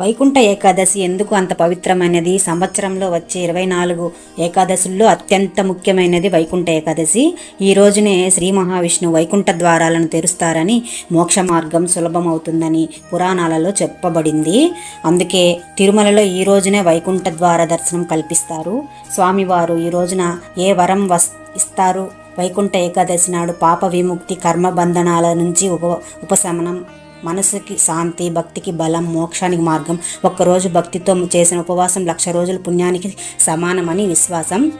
వైకుంఠ ఏకాదశి ఎందుకు అంత పవిత్రమైనది? సంవత్సరంలో వచ్చే ఇరవై నాలుగు ఏకాదశుల్లో అత్యంత ముఖ్యమైనది వైకుంఠ ఏకాదశి. ఈ రోజునే శ్రీ మహావిష్ణు వైకుంఠ ద్వారాలను తెరుస్తారని మోక్ష మార్గం సులభమవుతుందని పురాణాలలో చెప్పబడింది. అందుకే తిరుమలలో ఈ రోజునే వైకుంఠ ద్వార దర్శనం కల్పిస్తారు. స్వామివారు ఈ రోజున ఏ వరం వస్ ఇస్తారు? వైకుంఠ ఏకాదశి నాడు పాప విముక్తి కర్మ బంధనాల నుంచి ఉప ఉపశమనం మనసుకి శాంతి భక్తికి బలం మోక్షానికి మార్గం. ఒక్కరోజు భక్తితో చేసిన ఉపవాసం లక్ష రోజుల పుణ్యానికి సమానమని విశ్వాసం.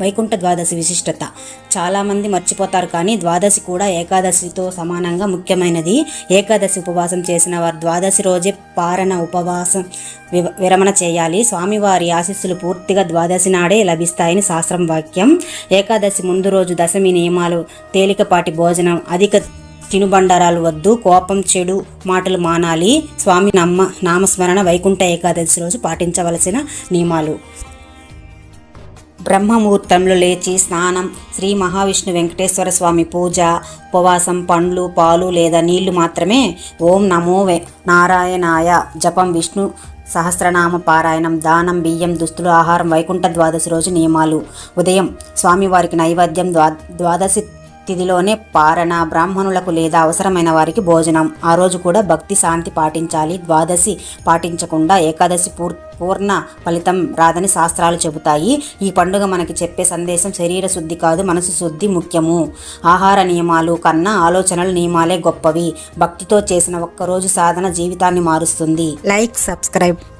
వైకుంఠ ద్వాదశి విశిష్టత. చాలామంది మర్చిపోతారు కానీ ద్వాదశి కూడా ఏకాదశితో సమానంగా ముఖ్యమైనది. ఏకాదశి ఉపవాసం చేసిన వారు ద్వాదశి రోజే పారణ ఉపవాసం వివ- విరమణ చేయాలి. స్వామివారి ఆశీస్సులు పూర్తిగా ద్వాదశి నాడే లభిస్తాయని శాస్త్రం వాక్యం. ఏకాదశి ముందు రోజు దశమి నియమాలు తేలికపాటి భోజనం అధిక తినుబండారాలు వద్దు కోపం చెడు మాటలు మానాలి. స్వామి నమ్మ నామస్మరణ వైకుంఠ ఏకాదశి రోజు పాటించవలసిన నియమాలు. బ్రహ్మముహూర్తంలో లేచి స్నానం శ్రీ మహావిష్ణు వెంకటేశ్వర స్వామి పూజ ఉపవాసం పండ్లు పాలు లేదా నీళ్ళు మాత్రమే. ఓం నమో నారాయణాయ. జపం విష్ణు సహస్రనామ పారాయణం దానం బియ్యం దుస్తులు ఆహారం వైకుంఠ ద్వాదశి రోజు నియమాలు. ఉదయం స్వామివారికి నైవేద్యం ద్వా ద్వాదశి తిథిలోనే పారణ బ్రాహ్మణులకు లేదా అవసరమైన వారికి భోజనం. ఆ రోజు కూడా భక్తి శాంతి పాటించాలి. ద్వాదశి పాటించకుండా ఏకాదశి పూర్ పూర్ణ ఫలితం రాదని శాస్త్రాలు చెబుతాయి. ఈ పండుగ మనకి చెప్పే సందేశం శరీర శుద్ధి కాదు మనసు శుద్ధి ముఖ్యము. ఆహార నియమాలు కన్నా ఆలోచనల నియమాలే గొప్పవి. భక్తితో చేసిన ఒక్కరోజు సాధన జీవితాన్ని మారుస్తుంది. Like subscribe.